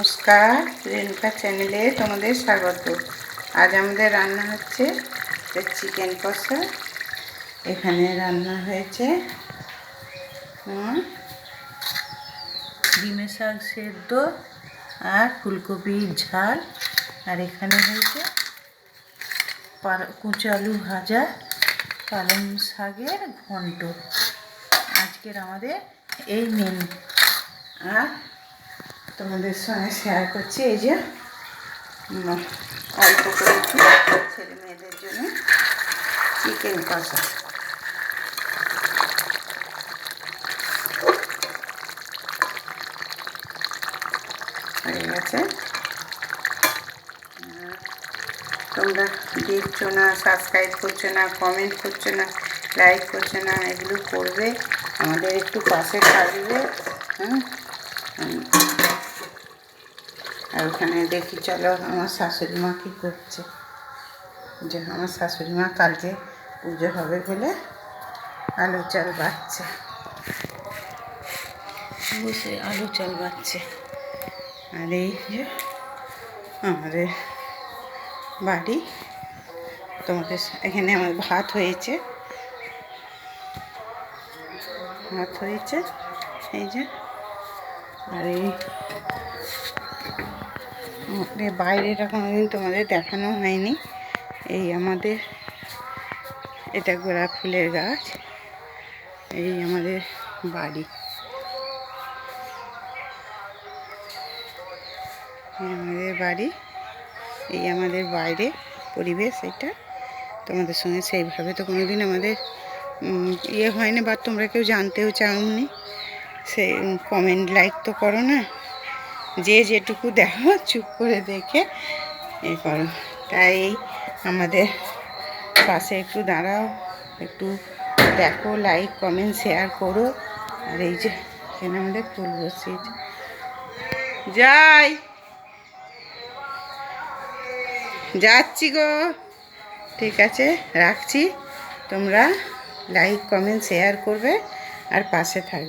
নমস্কার রেণুকা চ্যানেলে তোমাদের স্বাগত। আজ আমাদের রান্না হচ্ছে চিকেন কষা। এখানে রান্না হয়েছে ডিমের শাক সেদ্ধ আর ফুলকপির ঝাল। আর এখানে হয়েছে পার- কুচো আলু ভাজা, পালং শাকের ঘন্ট। আজকের আমাদের এই মেনু। আর তোমাদের সঙ্গে শেয়ার করছি। এই যে অল্প করে একটু ছেলে মেয়েদের জন্য চিকেন কষা। হয়ে গেছে। তোমরা দেখছ না সাবস্ক্রাইব করছ না কমেন্ট করছ না লাইক করছ না, এগুলো করবে। আমাদের একটু পাশে থাকবে। হুম হুম। আর ওখানে দেখি, চলো আমার শাশুড়ি মা কী করছে। যে আমার শাশুড়ি মা কালকে পুজো হবে বলে আলু চাল বাচ্ছে বসে আলু চাল বাচ্ছে আর এই যে আমাদের বাড়ি, তোমাদের এখানে আমার ভাত হয়েছে। ভাত হয়েছে, এই যে, আর এই বাইরেটা কোনোদিন তোমাদের দেখানো হয়নি। এই আমাদের, এটা গোলাপ ফুলের গাছ। এই আমাদের বাড়ি। আমাদের বাড়ি। এই আমাদের বাইরে পরিবেশ এটা। তোমাদের সঙ্গে সেইভাবে তো কোনোদিন আমাদের ইয়ে হয়নি বা তোমরা কেউ জানতেও চাওনি। সে কমেন্ট লাইক তো করো না। যে যেটুকু দেখো চুপ করে দেখে এ করো। তাই আমাদের পাশে একটু দাঁড়াও, একটু দেখো লাইক কমেন্ট শেয়ার করো। আর এই যে, এখানে আমাদের ফুল বসিয়েছে যাই। যাচ্ছি গো। ঠিক আছে, রাখছি। তোমরা লাইক কমেন্ট শেয়ার করবে। আর পাশে থাকবে।